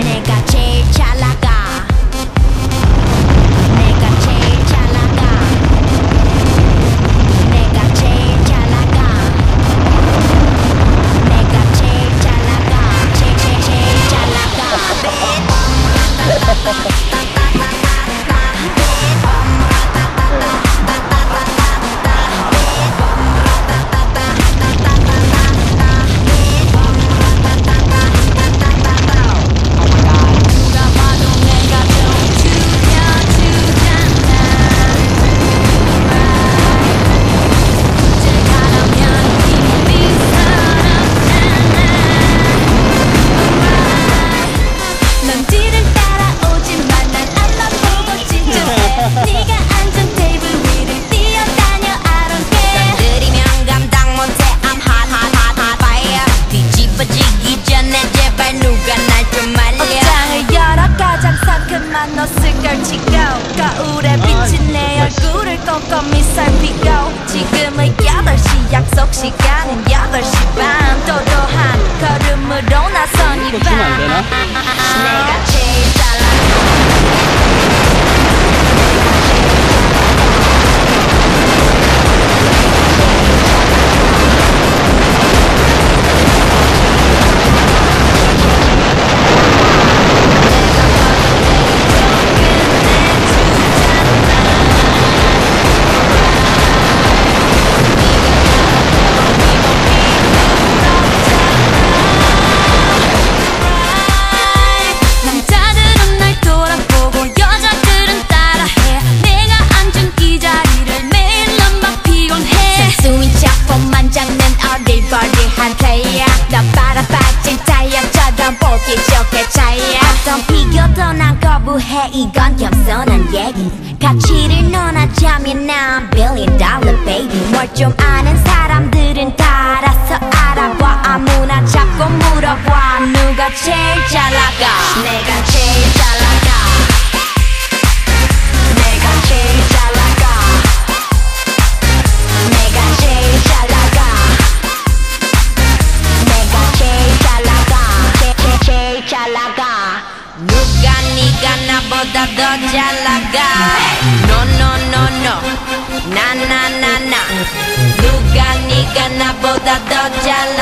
내가 제 제발 누가 날 좀 말려. 옷장을 열어 가장 상큼한 옷을 걸치고 거울에 비친 내 얼굴을 꼼꼼히 살피고 지금은 8시 약속 시간은 8시 반. 도도한 걸음으로 나선 이밤. 내가 실족해 차이야 어떤 비교도 난 거부해. 이건 겸손한 얘기. 가치를 논하자면 난 billion dollar baby. 뭘 좀 아는 사람 네가 나보다 더잘 나가 No no no no. 나나 나나 누가 네가 나보다 더잘